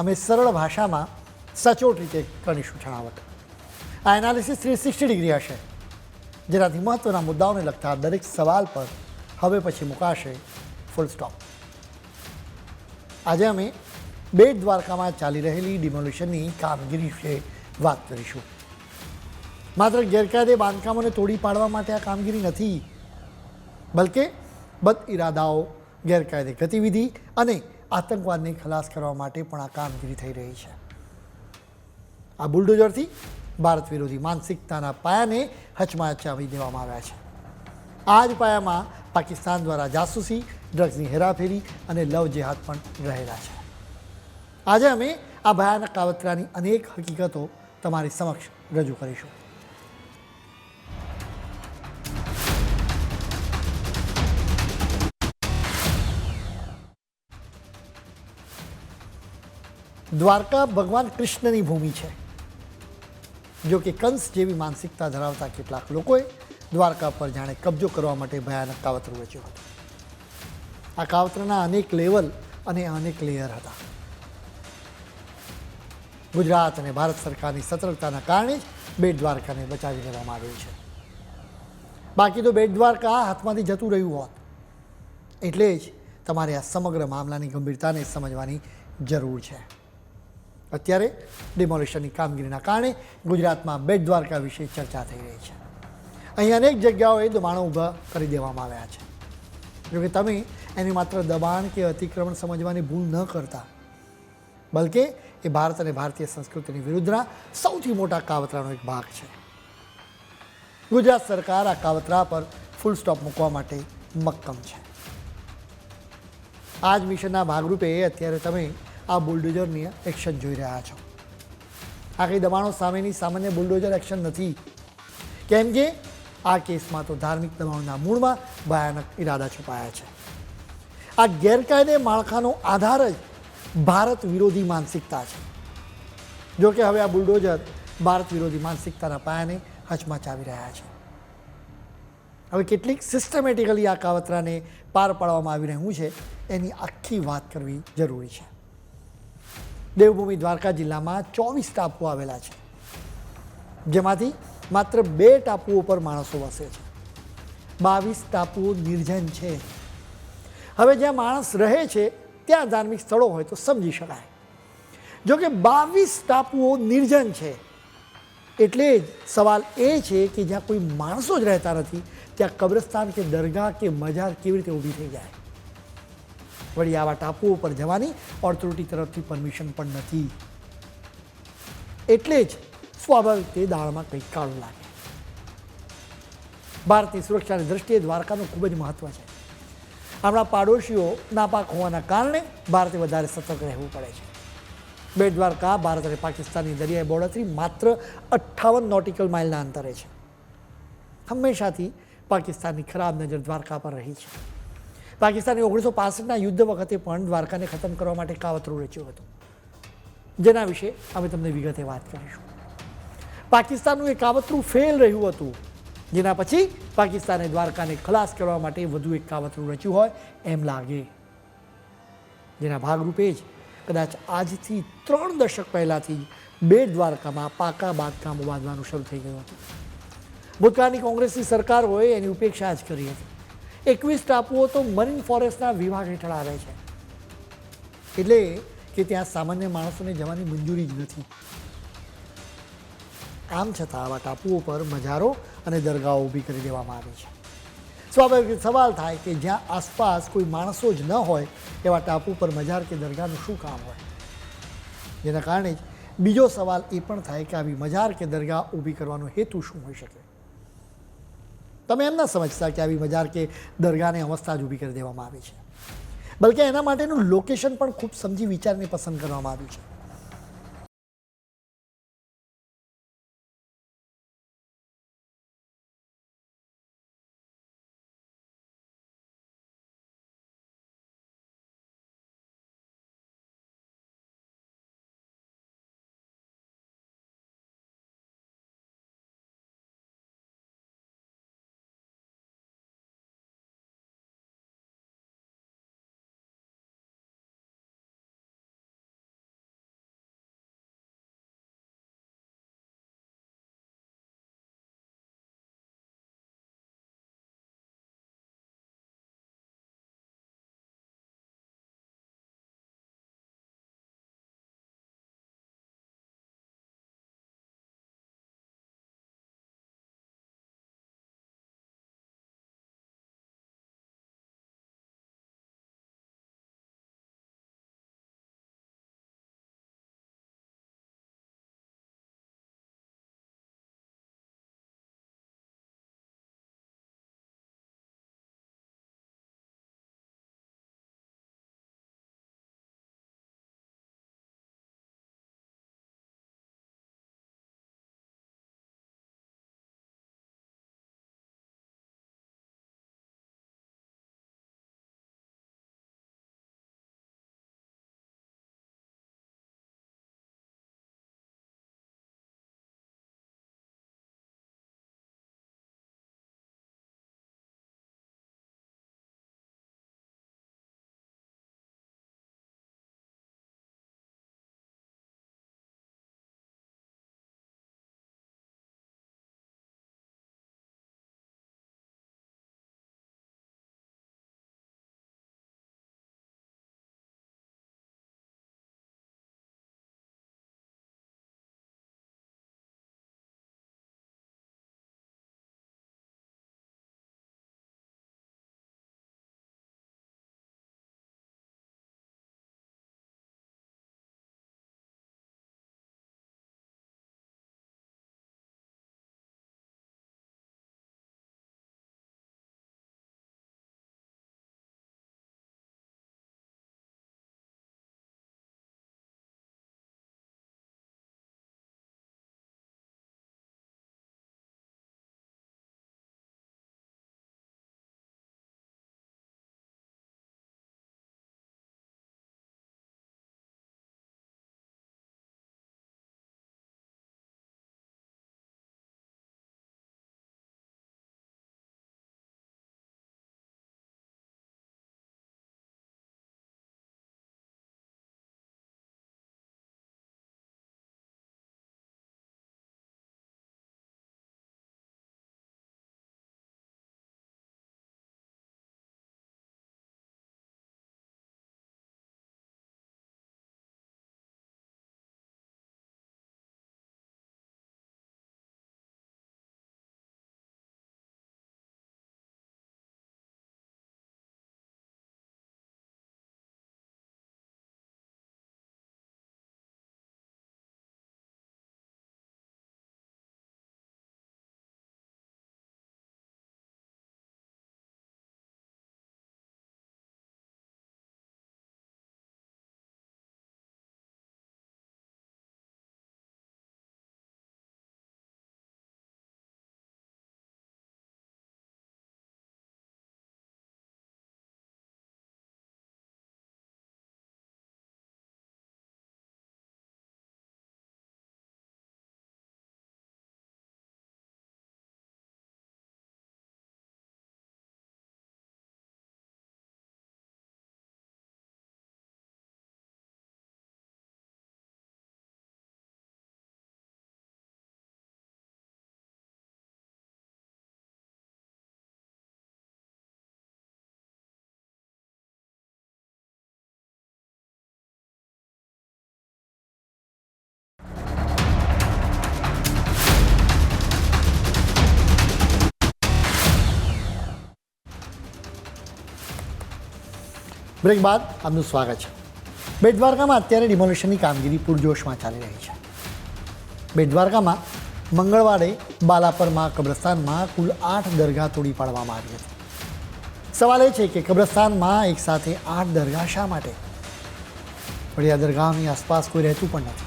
અમે સરળ ભાષામાં સચોટ રીતે કરીશું છણાવટ. આ એનાલિસિસ થ્રી સિક્સટી ડિગ્રી હશે. જેનાથી મહત્ત્વના મુદ્દાઓને લગતા દરેક સવાલ પર હવે પછી મુકાશે ફૂલ સ્ટોપ આજે અમે બેટ દ્વારકામાં ચાલી રહેલી ડિમોલિશનની કામગીરી વિશે વાત કરીશું. માત્ર ગેરકાયદે બાંધકામોને તોડી પાડવા માટે આ કામગીરી નથી, બલકે બદ ઇરાદાઓ ગેરકાયદે ગતિવિધિ અને આતંકવાદને ખલાસ કરવા માટે પણ આ કામગીરી થઈ રહી છે. આ બુલડોઝરથી ભારત વિરોધી માનસિકતાના પાયાને હચમાચાવી દેવામાં આવ્યા છે. આ જ પાયામાં પાકિસ્તાન દ્વારા જાસૂસી, ડ્રગ્સની હેરાફેરી અને લવ જેહાદ પણ રહેલા છે. આજે અમે આ ભયાનક કાવતરાની અનેક હકીકતો તમારી સમક્ષ રજૂ કરીશું. દ્વારકા ભગવાન કૃષ્ણની ભૂમિ છે. જો કે કંસ જેવી માનસિકતા ધરાવતા કેટલાક લોકોએ દ્વારકા પર જાણે કબજો કરવા માટે ભયાનક કાવતરું રચ્યું હતું. આ કાવતરાના અનેક લેવલ અને અનેક લેયર હતા. ગુજરાત અને ભારત સરકારની સતર્કતાના કારણે જ બેટ દ્વારકાને બચાવી લેવામાં આવ્યું છે. બાકી તો બેટ દ્વારકા હાથમાંથી જતું રહ્યું હોત. એટલે જ તમારે આ સમગ્ર મામલાની ગંભીરતાને સમજવાની જરૂર છે. અત્યારે ડિમોલિશનની કામગીરીના કારણે ગુજરાતમાં બેટ દ્વારકા વિશે ચર્ચા થઈ રહી છે. અહીં અનેક જગ્યાઓએ દબાણો ઊભા કરી દેવામાં આવ્યા છે. જોકે તમે એની માત્ર દબાણ કે અતિક્રમણ સમજવાની ભૂલ ન કરતા, બલકે એ ભારત અને ભારતીય સંસ્કૃતિની વિરુદ્ધના સૌથી મોટા કાવતરાનો એક ભાગ છે. ગુજરાત સરકાર આ કાવતરા પર ફૂલ સ્ટોપ મૂકવા માટે મક્કમ છે. આ જ મિશનના ભાગરૂપે અત્યારે તમે આ બુલડોઝરની એક્શન જોઈ રહ્યા છો. આ કંઈ દબાણો સામેની સામાન્ય બુલડોઝર એક્શન નથી. કેમ કે આ કેસમાં તો ધાર્મિક દબાણોના મૂળમાં ભયાનક ઇરાદા છુપાયા છે. આ ગેરકાયદે માળખાનો આધાર જ ભારત વિરોધી માનસિકતા છે. જોકે હવે આ બુલડોઝર ભારત વિરોધી માનસિકતાના પાયાને હચમચાવી રહ્યા છે. હવે કેટલીક સિસ્ટમેટિકલી આ કાવતરાને પાર પાડવામાં આવી રહ્યું છે, એની આખી વાત કરવી જરૂરી છે. દેવભૂમિ દ્વારકા જિલ્લામાં ચોવીસ ટાપુઓ આવેલા છે, જેમાંથી માત્ર બે ટાપુઓ પર માણસો વસે છે. બાવીસ ટાપુઓ નિર્જન છે. હવે જ્યાં માણસ રહે છે, ત્યાં ધાર્મિક સ્થળો હોય તો સમજી શકાય. જોકે બાવીસ ટાપુઓ નિર્જન છે, એટલે જ સવાલ એ છે કે જ્યાં કોઈ માણસો જ રહેતા નથી, ત્યાં કબ્રસ્તાન કે દરગાહ કે મજાર કેવી રીતે ઊભી થઈ જાય? વળી આવા ટાપુઓ પર જવાની ઓથોરિટી તરફથી પરમિશન પણ નથી. એટલે જ સ્વાભાવિક તે દાળમાં કંઈક કાળું લાગે. ભારતની સુરક્ષાની દ્રષ્ટિએ દ્વારકાનું ખૂબ જ મહત્વ છે. આપણા પાડોશીઓ નાપાક હોવાના કારણે ભારતે વધારે સતર્ક રહેવું પડે છે. બેટ દ્વારકા, ભારત અને પાકિસ્તાનની દરિયાઈ બોર્ડરથી માત્ર અઠ્ઠાવન નોટિકલ માઇલના અંતરે છે. હંમેશાથી પાકિસ્તાનની ખરાબ નજર દ્વારકા પર રહી છે. પાકિસ્તાને ઓગણીસો પાસઠના યુદ્ધ વખતે પણ દ્વારકાને ખતમ કરવા માટે કાવતરું રચ્યું હતું. જેના વિશે અમે તમને વિગતે વાત કરીશું. પાકિસ્તાનનું એ કાવતરું ફેલ રહ્યું હતું. જેના પછી પાકિસ્તાને દ્વારકાને ખલાસ કરવા માટે વધુ એક કાવતરું રચ્યું હોય એમ લાગે. જેના ભાગરૂપે જ કદાચ આજથી ત્રણ દશક પહેલાંથી બેટ દ્વારકામાં પાકા બાંધકામો બાંધવાનું શરૂ થઈ ગયું હતું. ભૂતકાળની કોંગ્રેસની સરકાર હોય એની ઉપેક્ષા જ કરી હતી. એકવીસ ટાપુઓ તો મરીન ફોરેસ્ટના વિભાગ હેઠળ આવે છે. એટલે કે ત્યાં સામાન્ય માણસોને જવાની મંજૂરી જ નથી. આમ છતાં આવા ટાપુઓ પર મજારો અને દરગાહો ઊભી કરી દેવામાં આવે છે. સ્વાભાવિક સવાલ થાય કે જ્યાં આસપાસ કોઈ માણસો જ ન હોય એવા ટાપુ પર મજાર કે દરગાહનું શું કામ હોય? જેના કારણે જ બીજો સવાલ એ પણ થાય કે આવી મજાર કે દરગાહ ઊભી કરવાનો હેતુ શું હોઈ શકે? તમે એમ ના સમજતા કે આવી મજાર કે દરગાહને અવસ્થા જ ઊભી કરી દેવામાં આવી છે. બલકે એના માટેનું લોકેશન પણ ખૂબ સમજી વિચારને પસંદ કરવામાં આવ્યું છે. બ્રેક બાદ આપનું સ્વાગત છે. બેટ દ્વારકામાં અત્યારે ડિમોલેશનની કામગીરી પૂરજોશમાં ચાલી રહી છે. બેટ દ્વારકામાં મંગળવારે બાલાપરમાં કબ્રસ્તાનમાં કુલ આઠ દરગાહ તોડી પાડવામાં આવી હતી. સવાલ એ છે કે કબ્રસ્તાનમાં એક સાથે આઠ દરગાહ શા માટે? વળી આ દરગાહની આસપાસ કોઈ રહેતું પણ નથી.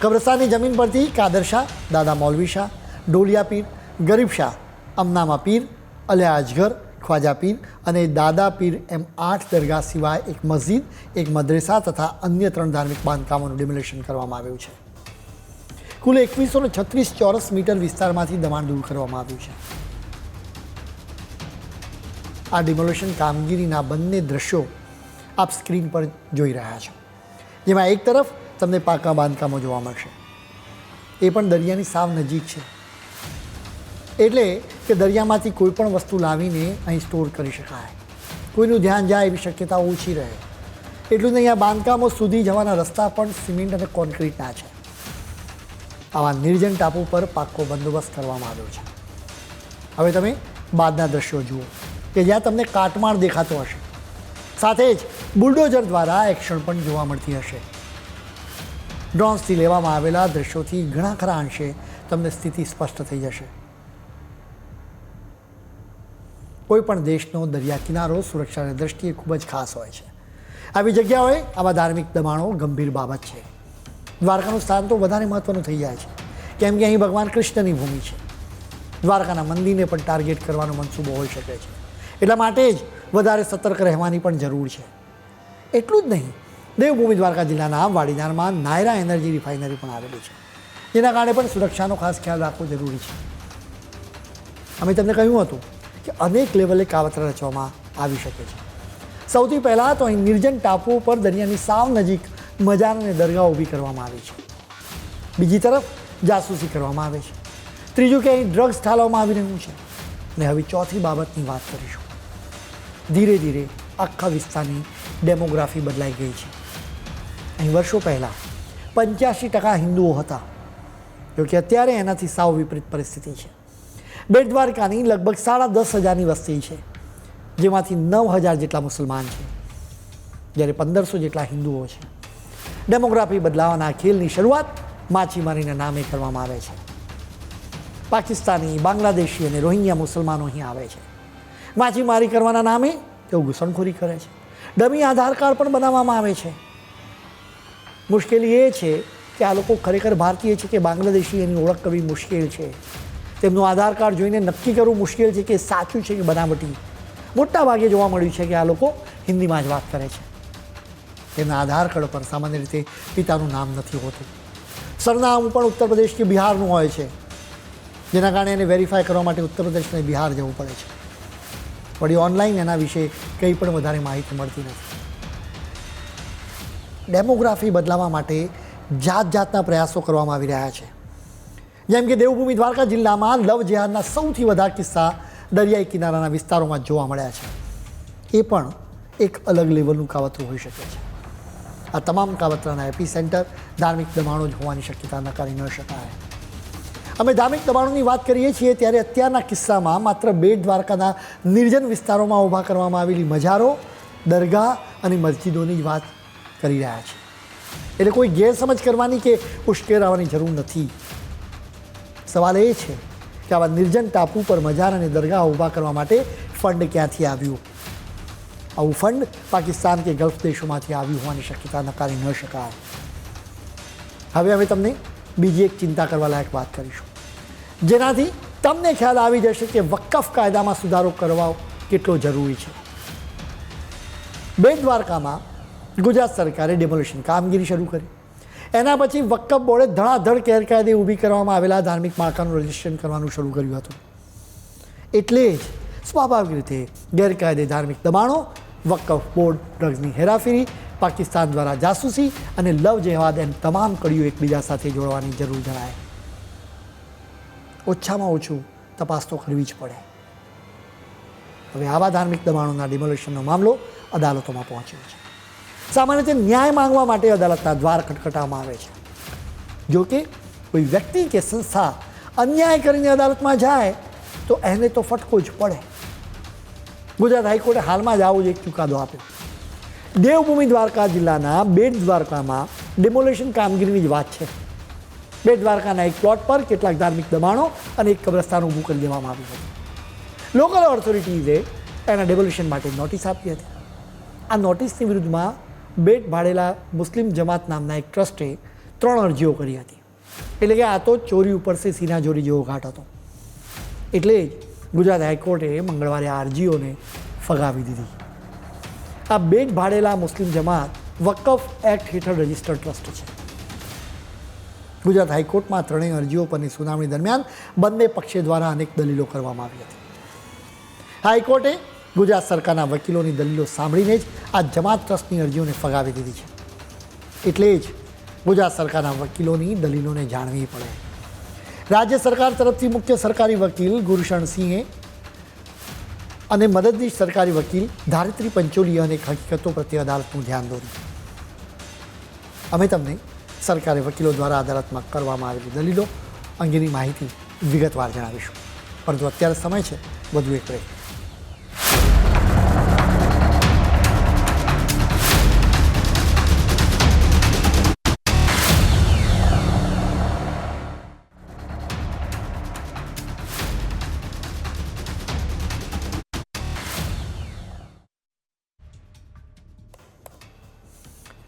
કબ્રસ્તાનની જમીન પરથી કાદર શાહ, દાદા મૌલવી શાહ, ડોલિયા પીર, ગરીબ શાહ, અમનામા પીર અલ્યા અજગર ખ્વાજા પીર અને દાદા પીર એમ આઠ દરગાહ સિવાય એક મસ્જિદ, એક મદ્રેસા તથા અન્ય ત્રણ ધાર્મિક બાંધકામોનું ડિમોલેશન કરવામાં આવ્યું છે. કુલ એકવીસો ને છત્રીસ ચોરસ મીટર વિસ્તારમાંથી દબાણ દૂર કરવામાં આવ્યું છે. આ ડિમોલેશન કામગીરીના બંને દ્રશ્યો આપ સ્ક્રીન પર જોઈ રહ્યા છો. જેમાં એક તરફ તમને પાકા બાંધકામો જોવા મળશે. એ પણ દરિયાની સાવ નજીક છે. એટલે કે દરિયામાંથી કોઈ પણ વસ્તુ લાવીને અહીં સ્ટોર કરી શકાય. કોઈનું ધ્યાન જાય એવી શક્યતા ઓછી રહે. એટલું નહીં, આ બાંધકામો સુધી જવાના રસ્તા પણ સિમેન્ટ અને કોન્ક્રીટના છે. આવા નિર્જન ટાપુ પર પાક્કો બંદોબસ્ત કરવામાં આવ્યો છે. હવે તમે બાદના દ્રશ્યો જુઓ, કે જ્યાં તમને કાટમાળ દેખાતો હશે. સાથે જ બુલડોઝર દ્વારા એક્શન પણ જોવા મળતી હશે. ડ્રોન્સથી લેવામાં આવેલા દ્રશ્યોથી ઘણા ખરા અંશે તમને સ્થિતિ સ્પષ્ટ થઈ જશે. કોઈ પણ દેશનો દરિયા કિનારો સુરક્ષાની દ્રષ્ટિએ ખૂબ જ ખાસ હોય છે. આવી જગ્યાઓએ આવા ધાર્મિક દબાણો ગંભીર બાબત છે. દ્વારકાનું સ્થાન તો વધારે મહત્ત્વનું થઈ જાય છે. કેમ કે અહીં ભગવાન કૃષ્ણની ભૂમિ છે. દ્વારકાના મંદિરને પણ ટાર્ગેટ કરવાનો મનસૂબો હોઈ શકે છે. એટલા માટે જ વધારે સતર્ક રહેવાની પણ જરૂર છે. એટલું જ નહીં, દેવભૂમિ દ્વારકા જિલ્લાના વાડીનારમાં નાયરા એનર્જી રિફાઇનરી પણ આવેલી છે. જેના કારણે પણ સુરક્ષાનો ખાસ ખ્યાલ રાખવો જરૂરી છે. અમે તમને કહ્યું હતું કે અનેક લેવલે કાવતરા રચવામાં આવી શકે છે. સૌથી પહેલાં તો અહીં નિર્જન ટાપુઓ પર દરિયાની સાવ નજીક મજાર અને દરગાહ ઊભી કરવામાં આવી છે. બીજી તરફ જાસૂસી કરવામાં આવે છે. ત્રીજું કે અહીં ડ્રગ્સ ઠાલવામાં આવી રહ્યું છે. અને હવે ચોથી બાબતની વાત કરીશું. ધીરે ધીરે આખા વિસ્તારની ડેમોગ્રાફી બદલાઈ ગઈ છે. અહીં વર્ષો પહેલાં પંચ્યાસી ટકા હિન્દુઓ હતા, જોકે અત્યારે એનાથી સાવ વિપરીત પરિસ્થિતિ છે. બેટ દ્વારકાની લગભગ સાડા દસ હજારની વસ્તી છે, જેમાંથી નવ હજાર જેટલા મુસલમાન છે, જ્યારે પંદરસો જેટલા હિન્દુઓ છે. ડેમોગ્રાફી બદલાવાના ખેલની શરૂઆત માછીમારીના નામે કરવામાં આવે છે. પાકિસ્તાની, બાંગ્લાદેશી અને રોહિંગ્યા મુસલમાનો અહીં આવે છે. માછીમારી કરવાના નામે તેઓ ઘૂસણખોરી કરે છે. ડમી આધાર કાર્ડ પણ બનાવવામાં આવે છે. મુશ્કેલી એ છે કે આ લોકો ખરેખર ભારતીય છે કે બાંગ્લાદેશી એની ઓળખ કરવી મુશ્કેલ છે? તેમનું આધાર કાર્ડ જોઈને નક્કી કરવું મુશ્કેલ છે કે સાચું છે કે બનાવટી. મોટા ભાગે જોવા મળ્યું છે કે આ લોકો હિન્દીમાં જ વાત કરે છે. તેમના આધાર કાર્ડ પર સામાન્ય રીતે પિતાનું નામ નથી હોતું. સરનામું પણ ઉત્તર પ્રદેશ કે બિહારનું હોય છે. જેના કારણે એને વેરીફાઈ કરવા માટે ઉત્તર પ્રદેશ અને બિહાર જવું પડે છે. વળી ઓનલાઈન એના વિશે કંઈ પણ વધારે માહિતી મળતી નથી. ડેમોગ્રાફી બદલાવા માટે જાત જાતના પ્રયાસો કરવામાં આવી રહ્યા છે. જેમ કે દેવભૂમિ દ્વારકા જિલ્લામાં લવ જેહાદના સૌથી વધારે કિસ્સા દરિયાઈ કિનારાના વિસ્તારોમાં જોવા મળ્યા છે. એ પણ એક અલગ લેવલનું કાવતરું હોઈ શકે છે. આ તમામ કાવતરાના એપી સેન્ટર ધાર્મિક દબાણો જ હોવાની શક્યતા નકારી ન શકાય. અમે ધાર્મિક દબાણોની વાત કરીએ છીએ ત્યારે અત્યારના કિસ્સામાં માત્ર બેટ દ્વારકાના નિર્જન વિસ્તારોમાં ઊભા કરવામાં આવેલી મજારો, દરગાહ અને મસ્જિદોની જ વાત કરી રહ્યા છે. એટલે કોઈ ગેરસમજ કરવાની કે ઉશ્કેરાવાની જરૂર નથી. સવાલ એ છે કે આવા નિર્જન ટાપુ પર મજાર અને દરગાહ ઊભા કરવા માટે ફંડ ક્યાંથી આવ્યું? આવું ફંડ પાકિસ્તાન કે ગલ્ફ દેશોમાંથી આવ્યું હોવાની શક્યતા નકારી ન શકાય. હવે અમે તમને બીજી એક ચિંતા કરવા લાયક વાત કરીશું. જેનાથી તમને ખ્યાલ આવી જશે કે વકફ કાયદામાં સુધારો કરવા કેટલો જરૂરી છે. બે દ્વારકામાં ગુજરાત સરકારે ડેમોલેશન કામગીરી શરૂ કરી. એના પછી વક્કફ બોર્ડે ધડાધડ ગેરકાયદે ઊભી કરવામાં આવેલા ધાર્મિક માળખાનું રજીસ્ટ્રેશન કરવાનું શરૂ કર્યું હતું. એટલે જ સ્વાભાવિક રીતે ગેરકાયદે ધાર્મિક દબાણો વકફ બોર્ડ ડ્રગ્સની હેરાફેરી, પાકિસ્તાન દ્વારા જાસૂસી અને લવ જેવાદ એમ તમામ કડીઓ એકબીજા સાથે જોડવાની જરૂર જણાય. ઓછામાં ઓછું તપાસ તો કરવી જ પડે. હવે આવા ધાર્મિક દબાણોના ડિમોલેશનનો મામલો અદાલતોમાં પહોંચ્યો છે. સામાન્ય રીતે ન્યાય માંગવા માટે અદાલતના દ્વાર ખટખટાવવામાં આવે છે. જો કે કોઈ વ્યક્તિ કે સંસ્થા અન્યાય કરીને અદાલતમાં જાય, તો એને તો ફટકો જ પડે. ગુજરાત હાઈકોર્ટે હાલમાં જ આવો જ એક ચુકાદો આપ્યો. દેવભૂમિ દ્વારકા જિલ્લાના બેટ દ્વારકામાં ડેમોલેશન કામગીરીની જ વાત છે. બેટ દ્વારકાના એક પ્લોટ પર કેટલાક ધાર્મિક દબાણો અને એક કબ્રસ્તાન ઊભું કરી દેવામાં આવ્યું હતું. લોકલ ઓથોરિટીઝે એના ડેમોલેશન માટે નોટિસ આપી હતી. આ નોટિસની વિરુદ્ધમાં બેટ ભાડેલા મુસ્લિમ જમાત નામના એક ટ્રસ્ટે ત્રણ અરજીઓ કરી હતી. એટલે કે આ તો ચોરી ઉપરથી સીના ચોરી જેવો ઘાટ હતો. એટલે જ ગુજરાત હાઈકોર્ટે મંગળવારે આ અરજીઓને ફગાવી દીધી. આ બેટ ભાડેલા મુસ્લિમ જમાત વકફ એક્ટ હેઠળ રજિસ્ટર્ડ ટ્રસ્ટ છે. ગુજરાત હાઈકોર્ટમાં ત્રણેય અરજીઓ પરની સુનાવણી દરમિયાન બંને પક્ષે દ્વારા અનેક દલીલો કરવામાં આવી હતી. હાઈકોર્ટે ગુજરાત સરકારના વકીલોની દલીલો સાંભળીને જ આ જમાત ટ્રસ્ટની અરજીઓને ફગાવી દીધી છે. એટલે જ ગુજરાત સરકારના વકીલોની દલીલોને જાણવી પડે. રાજ્ય સરકાર તરફથી મુખ્ય સરકારી વકીલ ગુરુશણસિંહે અને મદદનીશ સરકારી વકીલ ધારિત્રી પંચોલીએ અનેક હકીકતો પ્રત્યે અદાલતનું ધ્યાન દોર્યું. અમે તમને સરકારી વકીલો દ્વારા અદાલતમાં કરવામાં આવેલી દલીલો અંગેની માહિતી વિગતવાર જણાવીશું. પરંતુ અત્યારે સમય છે, વધુ એક બ્રેક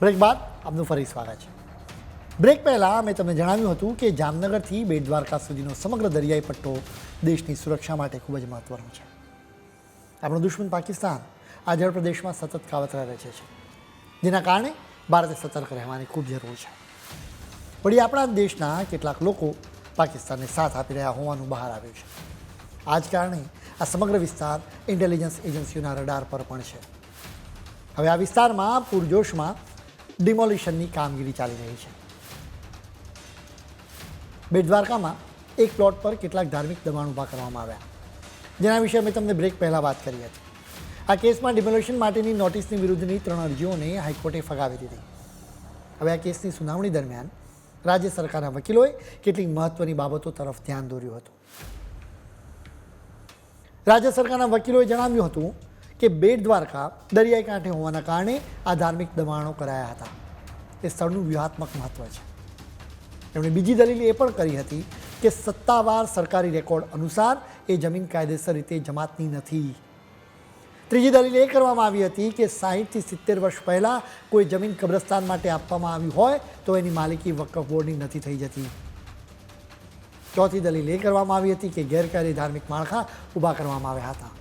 બ્રેક બાદ આપનું ફરી સ્વાગત છે. બ્રેક પહેલાં મેં તમને જણાવ્યું હતું કે જામનગરથી બેટ દ્વારકા સુધીનો સમગ્ર દરિયાઈ પટ્ટો દેશની સુરક્ષા માટે ખૂબ જ મહત્ત્વનો છે. આપણો દુશ્મન પાકિસ્તાન આ જળ પ્રદેશમાં સતત કાવતરા રચે છે. જેના કારણે ભારતે સતર્ક રહેવાની ખૂબ જરૂર છે. વળી આપણા દેશના કેટલાક લોકો પાકિસ્તાનને સાથ આપી રહ્યા હોવાનું બહાર આવ્યું છે. આ જ કારણે આ સમગ્ર વિસ્તાર ઇન્ટેલિજન્સ એજન્સીઓના રડાર પર પણ છે. હવે આ વિસ્તારમાં પૂરજોશમાં ડિમોલિશનની કામગીરી ચાલી રહી છે. બેટ દ્વારકામાં એક પ્લોટ પર કેટલાક ધાર્મિક દબાણ ઊભા કરવામાં આવ્યા. જેના વિશે અમે તમને બ્રેક પહેલાં વાત કરી હતી. આ કેસમાં ડિમોલિશન માટેની નોટિસની વિરુદ્ધની ત્રણ અરજીઓને હાઈકોર્ટે ફગાવી દીધી. હવે આ કેસની સુનાવણી દરમિયાન રાજ્ય સરકારના વકીલોએ કેટલીક મહત્વની બાબતો તરફ ધ્યાન દોર્યું હતું. રાજ્ય સરકારના વકીલોએ જણાવ્યું હતું કે બેટ દ્વારકા દરિયાઈ કાંઠે હોવાના કારણે આ ધાર્મિક દબાણો કરાયા હતા. એ સ્થળનું વ્યૂહાત્મક મહત્વ છે. એમણે બીજી દલીલ એ પણ કરી હતી કે સત્તાવાર સરકારી રેકોર્ડ અનુસાર એ જમીન કાયદેસર રીતે જમાતની નથી. ત્રીજી દલીલ એ કરવામાં આવી હતી કે સાહીઠથી સિત્તેર વર્ષ પહેલાં કોઈ જમીન કબ્રસ્તાન માટે આપવામાં આવી હોય તો એની માલિકી વકફ બોર્ડની નથી થઈ જતી. ચોથી દલીલ એ કરવામાં આવી હતી કે ગેરકાયદે ધાર્મિક માળખા ઊભા કરવામાં આવ્યા હતા.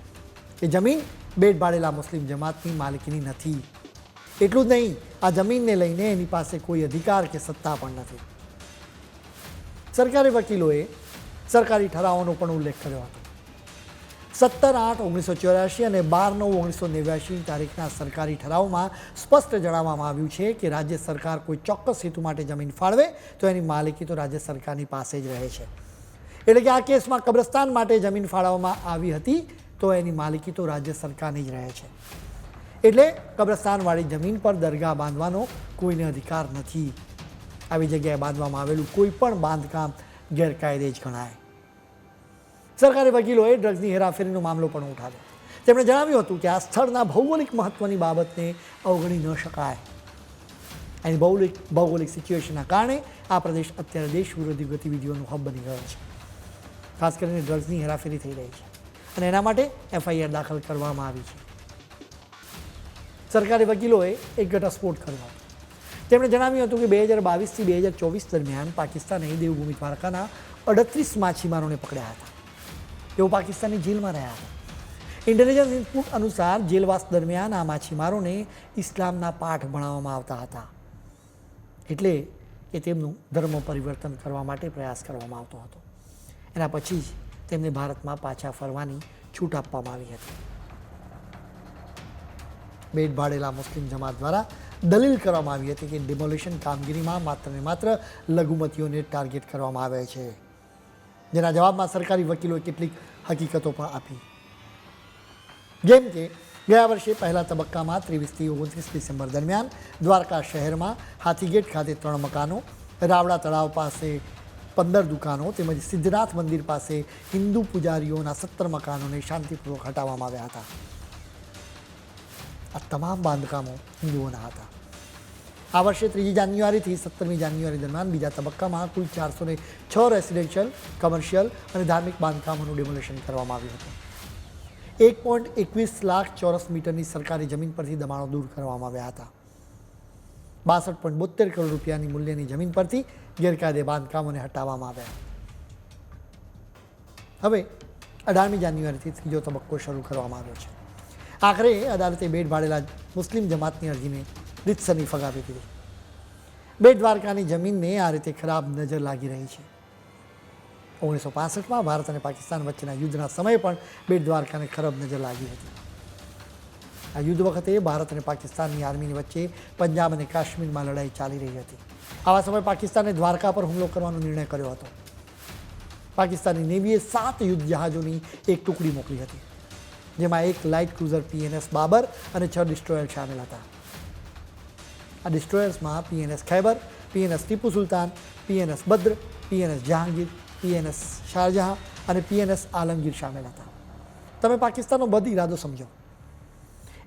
એ જમીન બેટ બાળેલા મુસ્લિમ જમાતની માલિકીની નથી. એટલું જ નહીં, આ જમીનને લઈને એની પાસે કોઈ અધિકાર કે સત્તા પણ નથી. સરકારી વકીલોએ સરકારી ઠરાવોનો પણ ઉલ્લેખ કર્યો હતો. સત્તર આઠ ઓગણીસો ચોર્યાસી અને બાર નવ ઓગણીસો નેવ્યાસી તારીખના સરકારી ઠરાવમાં સ્પષ્ટ જણાવવામાં આવ્યું છે કે રાજ્ય સરકાર કોઈ ચોક્કસ હેતુ માટે જમીન ફાળવે તો એની માલિકી તો રાજ્ય સરકારની પાસે જ રહે છે. એટલે કે આ કેસમાં કબ્રસ્તાન માટે જમીન ફાળવવામાં આવી હતી તો એની માલિકી તો રાજ્ય સરકારની જ રહે છે. એટલે કબ્રસ્તાનવાળી જમીન પર દરગાહ બાંધવાનો કોઈને અધિકાર નથી. આવી જગ્યાએ બાંધવામાં આવેલું કોઈ પણ બાંધકામ ગેરકાયદે જ ગણાય. સરકારી વકીલોએ ડ્રગ્સની હેરાફેરીનો મામલો પણ ઉઠાવ્યો. તેમણે જણાવ્યું હતું કે આ સ્થળના ભૌગોલિક મહત્ત્વની બાબતને અવગણી ન શકાય. એની ભૌગોલિક ભૌગોલિક સિચ્યુએશનના કારણે આ પ્રદેશ અત્યારે દેશ વિરોધી ગતિવિધિઓનું હબ બની ગયો છે. ખાસ કરીને ડ્રગ્સની હેરાફેરી થઈ રહી છે. અને એના માટે એફઆઈઆર દાખલ કરવામાં આવી છે. સરકારી વકીલોએ એક ઘટસ્ફોટ કર્યો તેમણે જણાવ્યું હતું કે બે હજાર બાવીસથી બે હજાર ચોવીસ દરમિયાન પાકિસ્તાને દેવભૂમિ દ્વારકાના અડત્રીસ માછીમારોને પકડ્યા હતા. તેઓ પાકિસ્તાનની જેલમાં રહ્યા હતા. ઇન્ટેલિજન્સ ઇનપુટ અનુસાર જેલવાસ દરમિયાન આ માછીમારોને ઇસ્લામના પાઠ ભણાવવામાં આવતા હતા. એટલે કે તેમનું ધર્મ પરિવર્તન કરવા માટે પ્રયાસ કરવામાં આવતો હતો. એના પછી જ તેમને ભારતમાં પાછા ફરવાની છૂટ આપવામાં આવી હતી. બેટ ભાડેલા મુસ્લિમ જમાત દ્વારા દલીલ કરવામાં આવી હતી કે ડિમોલિશન કામગીરીમાં માત્ર ને માત્ર લઘુમતીઓને ટાર્ગેટ કરવામાં આવે છે. જેના જવાબમાં સરકારી વકીલોએ કેટલીક હકીકતો પણ આપી. જેમ કે, ગયા વર્ષે પહેલા તબક્કામાં ત્રેવીસથી ઓગણત્રીસ ડિસેમ્બર દરમિયાન દ્વારકા શહેરમાં હાથીગેટ ખાતે ત્રણ મકાનો, રાવડા તળાવ પાસે પંદર દુકાનો તેમજ સિદ્ધનાથ મંદિર પાસે હિન્દુ પૂજારીઓના સત્તર મકાનોને શાંતિપૂર્વક હટાવવામાં આવ્યા હતા. આ તમામ બાંધકામો હિન્દુઓના હતા. આ વર્ષે ત્રીજી જાન્યુઆરીથી સત્તરમી જાન્યુઆરી દરમિયાન બીજા તબક્કામાં કુલ ચારસો ને છ રેસિડેન્શિયલ, કમર્શિયલ અને ધાર્મિક બાંધકામોનું ડેમોલેશન કરવામાં આવ્યું હતું. એક પોઈન્ટ એકવીસ લાખ ચોરસ મીટરની સરકારી જમીન પરથી દબાણો દૂર કરવામાં આવ્યા હતા. બાસઠ પોઈન્ટ બોતેર કરોડ રૂપિયાની મૂલ્યની જમીન પરથી ગેરકાયદે બાંધકામોને હટાવવામાં આવ્યા. હવે અઢારમી જાન્યુઆરીથી ત્રીજો તબક્કો શરૂ કરવામાં આવ્યો છે. આખરે અદાલતે બેટ ભાડેલા મુસ્લિમ જમાતની અરજીને રીતસરની ફગાવી દીધી. બેટ દ્વારકાની જમીનને આ રીતે ખરાબ નજર લાગી રહી છે. ઓગણીસો પાસઠમાં ભારત અને પાકિસ્તાન વચ્ચેના યુદ્ધના સમયે પણ બેટ દ્વારકાને ખરાબ નજર લાગી હતી. આ યુદ્ધ વખતે ભારત અને પાકિસ્તાનની આર્મીની વચ્ચે પંજાબ અને કાશ્મીરમાં લડાઈ ચાલી રહી હતી. આવા સમયે પાકિસ્તાને દ્વારકા પર હુમલો કરવાનો નિર્ણય કર્યો હતો. પાકિસ્તાની નેવીએ સાત યુદ્ધ જહાજોની એક ટુકડી મોકલી હતી, જેમાં એક લાઇટ ક્રુઝર પીએનએસ બાબર અને છ ડિસ્ટ્રોયર સામેલ હતા. આ ડિસ્ટ્રોયર્સમાં પીએનએસ ખૈબર પીએનએસ ટીપુ સુલતાન પીએનએસ બદ્ર પીએનએસ જહાંગીર પીએનએસ શારજહાં અને પીએનએસ આલમગીર સામેલ હતા. તમે પાકિસ્તાનનો બધ ઇરાદો સમજો.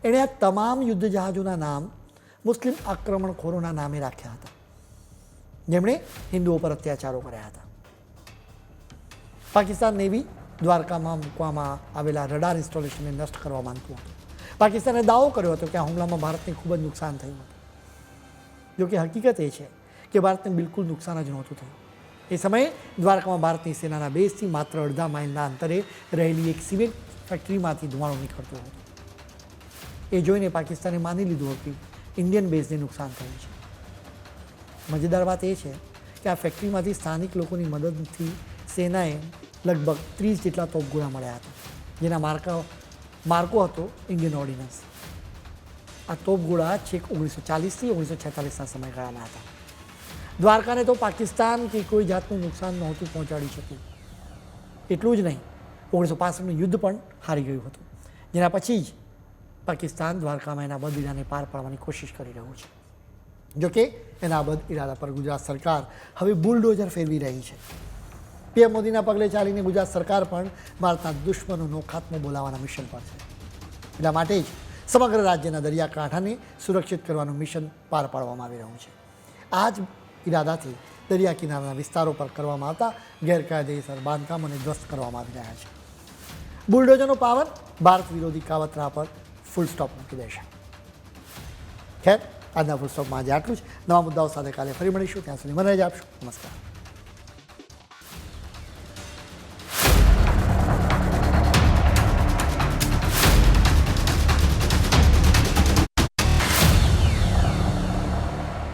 એણે આ તમામ યુદ્ધ જહાજોના નામ, મુસ્લિમ આક્રમણખોરોના નામે રાખ્યા હતા. જેમણે હિન્દુઓ પર અત્યાચારો કર્યા હતા. પાકિસ્તાન નેવી દ્વારકામાં મૂકવામાં આવેલા રડાર ઇન્સ્ટોલેશનને નષ્ટ કરવા માંગતું હતું. પાકિસ્તાને દાવો કર્યો હતો કે આ હુમલામાં ભારતને ખૂબ જ નુકસાન થયું હતું. જોકે હકીકત એ છે કે ભારતને બિલકુલ નુકસાન જ નહોતું થયું. એ સમયે દ્વારકામાં ભારતની સેનાના બેઝથી માત્ર અડધા માઇલના અંતરે રહેલી એક સિમેન્ટ ફેક્ટરીમાંથી ધુમાડો નીકળતો હતો. એ જોઈને પાકિસ્તાને માની લીધું હતું ઇન્ડિયન બેઝને નુકસાન થયું છે. મજેદાર વાત એ છે કે આ ફેક્ટરીમાંથી સ્થાનિક લોકોની મદદથી સેનાએ લગભગ ત્રીસ જેટલા તોપગોળા મળ્યા હતા, જેના માર્કા માર્કો હતો ઇન્ડિયન ઓર્ડિનન્સ. આ તોપગોળા છેક ઓગણીસો ચાલીસથી ઓગણીસો છેતાલીસના સમયગાળાના હતા. દ્વારકાને તો પાકિસ્તાન કે કોઈ જાતનું નુકસાન નહોતું પહોંચાડી શક્યું. એટલું જ નહીં ઓગણીસો પાસઠનું યુદ્ધ પણ હારી ગયું હતું. જેના પછી જ પાકિસ્તાન દ્વારકામાં એના બદ ઇરાદાને પાર પાડવાની કોશિશ કરી રહ્યું છે. જોકે એના બદ, ઇરાદા પર ગુજરાત સરકાર હવે બુલડોઝર ફેરવી રહી છે. પીએમ મોદીના પગલે ચાલીને ગુજરાત સરકાર પણ ભારતના દુશ્મનોનો ખાત્મો બોલાવવાના મિશન પર છે. એટલા માટે જ સમગ્ર રાજ્યના દરિયાકાંઠાને સુરક્ષિત કરવાનું મિશન પાર પાડવામાં આવી રહ્યું છે. આ જ ઇરાદાથી દરિયા કિનારાના વિસ્તારો પર કરવામાં આવતા ગેરકાયદેસર બાંધકામોને ધ્વસ્ત કરવામાં આવી રહ્યા છે. બુલડોઝરનો પાવર ભારત વિરોધી કાવતરા પર ફૂલ સ્ટોપ મૂકી દેશે. ખેર, આજના ફૂલ સ્ટોપમાં આજે આટલું જ. નવા મુદ્દાઓ સાથે કાલે ફરી મળીશું. ત્યાં સુધી મને જ આપશો. નમસ્કાર.